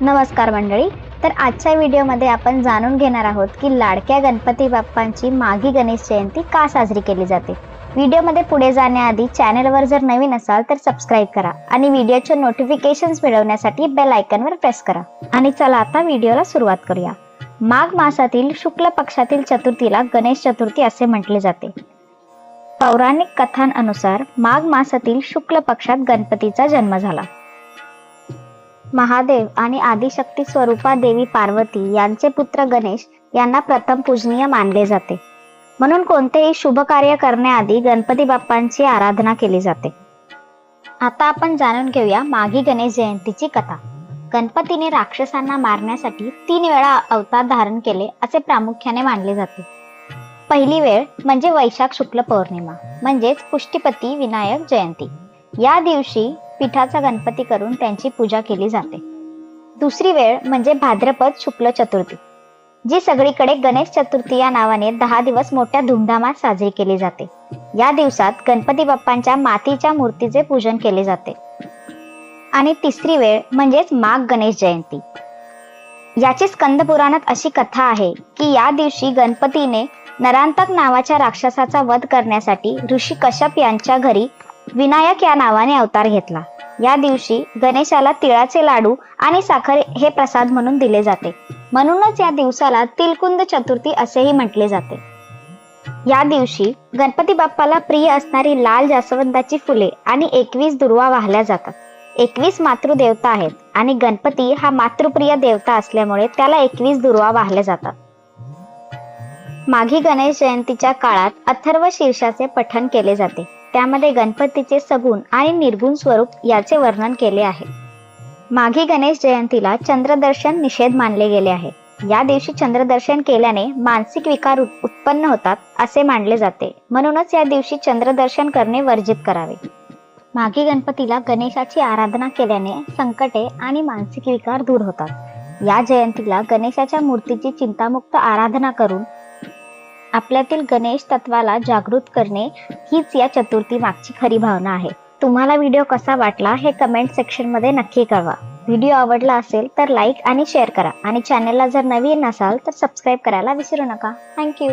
नमस्कार मंडळी. तर आजच्या व्हिडिओमध्ये आपण जाणून घेणार आहोत की लाडक्या गणपती बाप्पांची माघी गणेश जयंती का साजरी केली जाते. व्हिडिओमध्ये पुढे जाण्याआधी चॅनलवर जर नवीन असाल तर सबस्क्राईब करा आणि व्हिडिओचे नोटिफिकेशन्स मिळवण्यासाठी बेल आयकनवर प्रेस करा. आणि चला आता व्हिडिओला सुरुवात करूया. माघ मासातील शुक्ल पक्षातील चतुर्थीला गणेश चतुर्थी असे म्हटले जाते. पौराणिक कथांनुसार माघ मासातील शुक्ल पक्षात गणपतीचा जन्म झाला. महादेव आणि आदिशक्ती स्वरूपा देवी पार्वती यांचे पुत्र गणेश यांना प्रथम पूजनीय मानले जाते. म्हणून कोणतेही शुभ कार्य करण्याआधी गणपती बाप्पांची आराधना केली जाते. आता आपण जाणून घेऊया माघी गणेश जयंतीची कथा. गणपतीने राक्षसांना मारण्यासाठी तीन वेळा अवतार धारण केले असे प्रामुख्याने मानले जाते. पहिली वेळ म्हणजे वैशाख शुक्ल पौर्णिमा म्हणजेच पुष्टीपती विनायक जयंती. या दिवशी पिठाचा गणपती करून त्यांची पूजा केली जाते. दुसरी वेळ म्हणजे भाद्रपद शुक्ल चतुर्थी जी सगळीकडे गणेश चतुर्थी या नावाने दहा दिवस मोठ्या धुमधामात साजरी केली जाते. या दिवसात गणपती बाप्पांच्या मातीच्या मूर्तीचे पूजन केले जाते. आणि तिसरी वेळ म्हणजेच माघ गणेश जयंती. याची स्कंद पुराणात अशी कथा आहे की या दिवशी गणपतीने नरांतक नावाच्या राक्षसाचा वध करण्यासाठी ऋषी कश्यप यांच्या घरी विनायक या नावाने अवतार घेतला. या दिवशी गणेशाला तिळाचे लाडू आणि साखर हे प्रसाद म्हणून दिले जाते. म्हणूनच या दिवसाला तिलकुंद चतुर्थी असेही म्हटले जाते. या दिवशी गणपती बाप्पाला प्रिय असणारी लाल जास्वंदाची फुले आणि एकवीस दुर्वा वाहल्या जातात. एकवीस मातृदेवता आहेत आणि गणपती हा मातृप्रिय देवता असल्यामुळे त्याला एकवीस दुर्वा वाहल्या जातात. माघी गणेश जयंतीच्या काळात अथर्व शीर्षाचे पठण केले जाते. त्यामध्ये गणपतीचे सगुण आणि निर्गुण स्वरूप याचे वर्णन केले आहे. माघी गणेश जयंतीला चंद्रदर्शन निषेध मानले गेले आहे. या दिवशी चंद्रदर्शन केल्याने मानसिक विकार उत्पन्न होतात असे मानले जाते. म्हणूनच या दिवशी चंद्रदर्शन करणे वर्जित करावे. माघी गणपतीला गणेशाची आराधना केल्याने संकटे आणि मानसिक विकार दूर होतात. या जयंतीला गणेशाच्या मूर्तीची चिंतामुक्त आराधना करून आपल्यातील गणेश तत्वाला जागृत करणे हीच या चतुर्थी मागची खरी भावना आहे. तुम्हाला व्हिडिओ कसा वाटला हे कमेंट सेक्शनमध्ये नक्की कळवा. व्हिडिओ आवडला असेल तर लाईक आणि शेअर करा. आणि चॅनलला जर नवीन असाल तर सबस्क्राईब करायला विसरू नका. थँक्यू